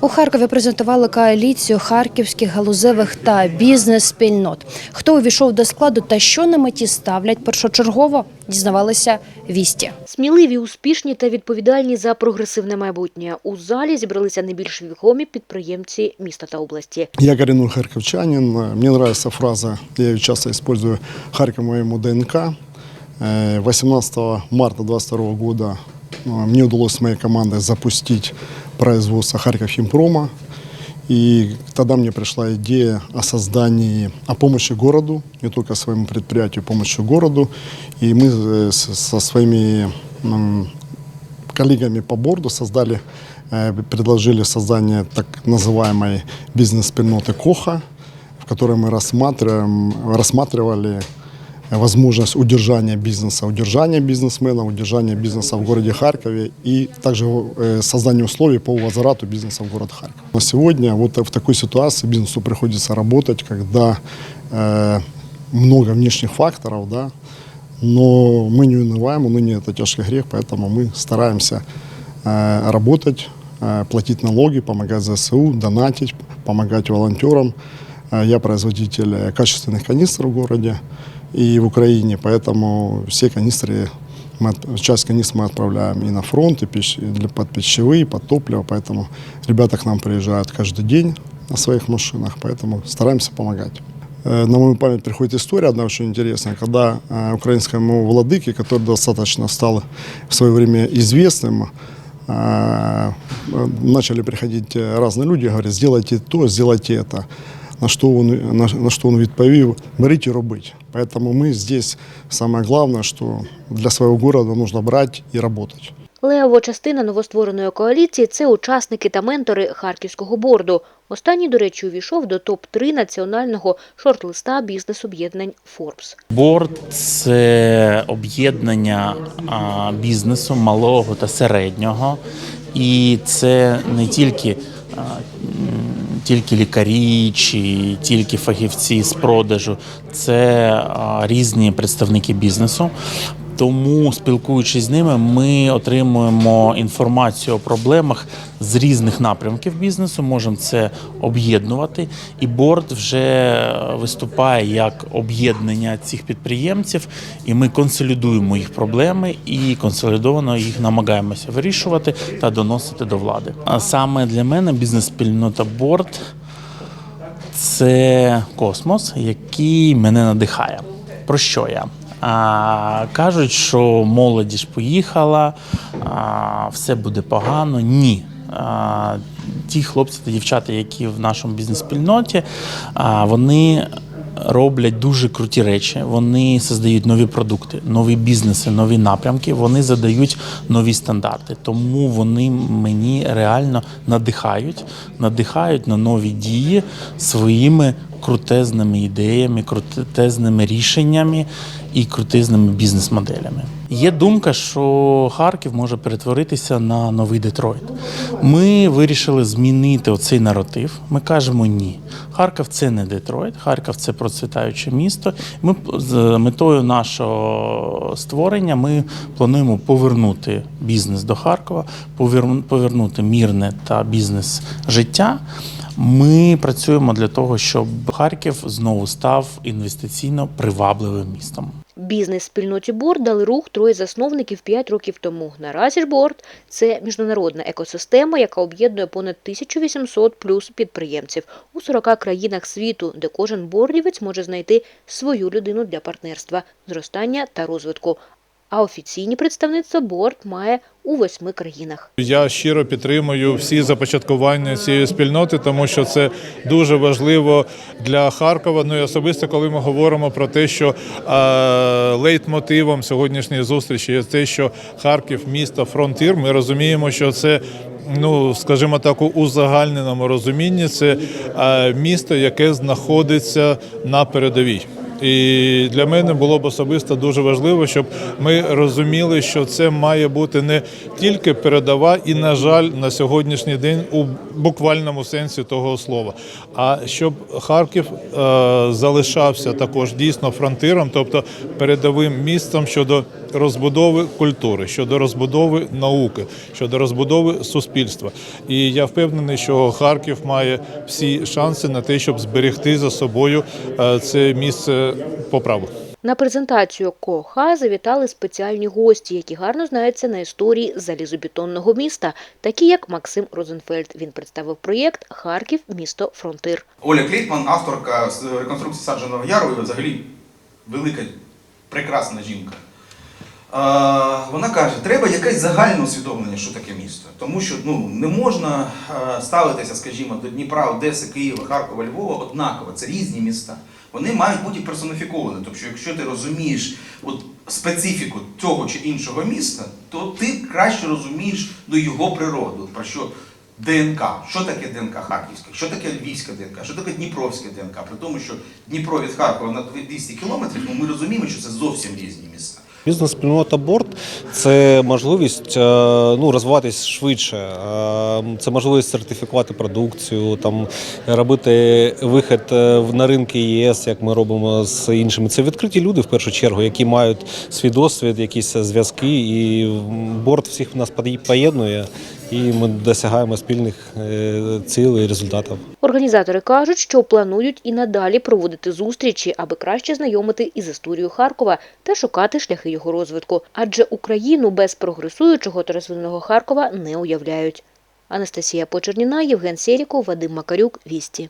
У Харкові презентували коаліцію харківських галузевих та бізнес-спільнот. Хто увійшов до складу та що на меті ставлять першочергово, дізнавалися вісті. Сміливі, успішні та відповідальні за прогресивне майбутнє. У залі зібралися найбільш відомі підприємці міста та області. Я коренной харьковчанин. Мне нравится фраза, я ее часто использую, «Харьков моему ДНК». Э, 18 марта 2022 года э, мне удалось с моей командой запустить производство Харьков Химпрома. И тогда мне пришла идея о создании, о помощи городу, не только своему предприятию, помощи городу. И мы э, со своими коллегами по борду создали, э, предложили создание так называемой бизнес-спільноты КОХА, в которой мы рассматриваем, рассматривали возможность удержания бизнеса, удержания бизнесменов, удержания бизнеса в городе Харькове и также э, создание условий по возврату бизнеса в город Харьков. На сегодня вот в такой ситуации бизнесу приходится работать, когда э, много внешних факторов, да, но мы не унываем, уныние – это тяжкий грех, поэтому мы стараемся э, работать, э, платить налоги, помогать ЗСУ, донатить, помогать волонтерам. Э, я производитель э, качественных канистр в городе и в Украине, поэтому все канистры, мы, часть канистр мы отправляем и на фронт, и для, под пищевые, под топливо, поэтому ребята к нам приезжают каждый день на своих машинах, поэтому стараемся помогать. Э, На мою память приходит история одна очень интересная, когда э, украинскому владыке, который достаточно стал в свое время известным, э, начали приходить разные люди, говорят, сделайте то, сделайте это. На что он, на, на что он відповів, беріть і робить. Поэтому мы здесь, самое главное, что для своего города нужно брать и работать. Левова частина новоствореної коаліції це учасники та ментори харківського борду. Останній, до речі, увійшов до топ-3 національного шорт-листа бізнес-об'єднань Forbes. Борд це об'єднання бізнесу малого та середнього, і це не тільки, тільки лікарі чи тільки фахівці з продажу, це різні представники бізнесу. Тому, спілкуючись з ними, ми отримуємо інформацію о проблемах з різних напрямків бізнесу. Можемо це об'єднувати. І борд вже виступає як об'єднання цих підприємців, і ми консолідуємо їх проблеми і консолідовано їх намагаємося вирішувати та доносити до влади. А саме для мене бізнес-спільнота борд це космос, який мене надихає. Про що я? А, кажуть, що молоді ж поїхала, а, все буде погано. Ні. А, ті хлопці та дівчата, які в нашому бізнес-спільноті, вони роблять дуже круті речі. Вони создають нові продукти, нові бізнеси, нові напрямки. Вони задають нові стандарти. Тому вони мені реально надихають, надихають на нові дії своїми крутезними ідеями, крутезними рішеннями і крутезними бізнес-моделями. Є думка, що Харків може перетворитися на новий Детройт. Ми вирішили змінити оцей наратив. Ми кажемо ні. Харків це не Детройт, Харків це процвітаюче місто. Ми з метою нашого створення ми плануємо повернути бізнес до Харкова, повернути мірне та бізнес життя. Ми працюємо для того, щоб Харків знову став інвестиційно привабливим містом. Бізнес-спільноті борд дали рух троє засновників 5 років тому. Наразі ж борд – це міжнародна екосистема, яка об'єднує понад 1800 плюс підприємців у 40 країнах світу, де кожен бордівець може знайти свою людину для партнерства, зростання та розвитку. А офіційні представництва борд має у восьми країнах. Я щиро підтримую всі започаткування цієї спільноти, тому що це дуже важливо для Харкова. Ну і особисто, коли ми говоримо про те, що е, лейтмотивом сьогоднішньої зустрічі є те, що Харків місто фронтир. Ми розуміємо, що це. Ну, скажімо так, у узагальненому розумінні це е, місто, яке знаходиться на передовій. І для мене було б особисто дуже важливо, щоб ми розуміли, що це має бути не тільки передова, і, на жаль, на сьогоднішній день у буквальному сенсі того слова, а щоб Харків е, залишався також дійсно фронтиром, тобто передовим містом щодо розбудови культури, щодо розбудови науки, щодо розбудови суспільства. І я впевнений, що Харків має всі шанси на те, щоб зберегти за собою е, це місце по праву. На презентацію КОХА завітали спеціальні гості, які гарно знаються на історії залізобетонного міста, такі як Максим Розенфельд. Він представив проєкт Харків місто фронтир. Оля Клітман, авторка з реконструкції садженого яру, і взагалі велика, прекрасна жінка. Вона каже, треба якесь загальне усвідомлення, що таке місто. Тому що ну, не можна е, ставитися, скажімо, до Дніпра, Одеси, Києва, Харкова, Львова однаково. Це різні міста. Вони мають бути персоніфіковані. Тобто, якщо ти розумієш от, специфіку того чи іншого міста, то ти краще розумієш ну, його природу. Про що ДНК. Що таке ДНК Харківська? Що таке Львівська ДНК? Що таке Дніпровська ДНК? При тому, що Дніпро від Харкова на 200 кілометрів, ну ми розуміємо, що це зовсім різні міста. Бізнес-спільнота борт це можливість е, ну, розвиватись швидше. Е, Це можливість сертифікувати продукцію, там робити вихід е, в- на ринки ЄС, як ми робимо з іншими. Це відкриті люди в першу чергу, які мають свій досвід, якісь зв'язки, і борт всіх нас поєднує, і ми досягаємо спільних е, цілей і результатів. Організатори кажуть, що планують і надалі проводити зустрічі, аби краще знайомити із історією Харкова та шукати шляхи його розвитку. Адже Україну без прогресуючого та Харкова не уявляють. Анастасія Почерніна, Євген Сєріков, Вадим Макарюк, Вісті.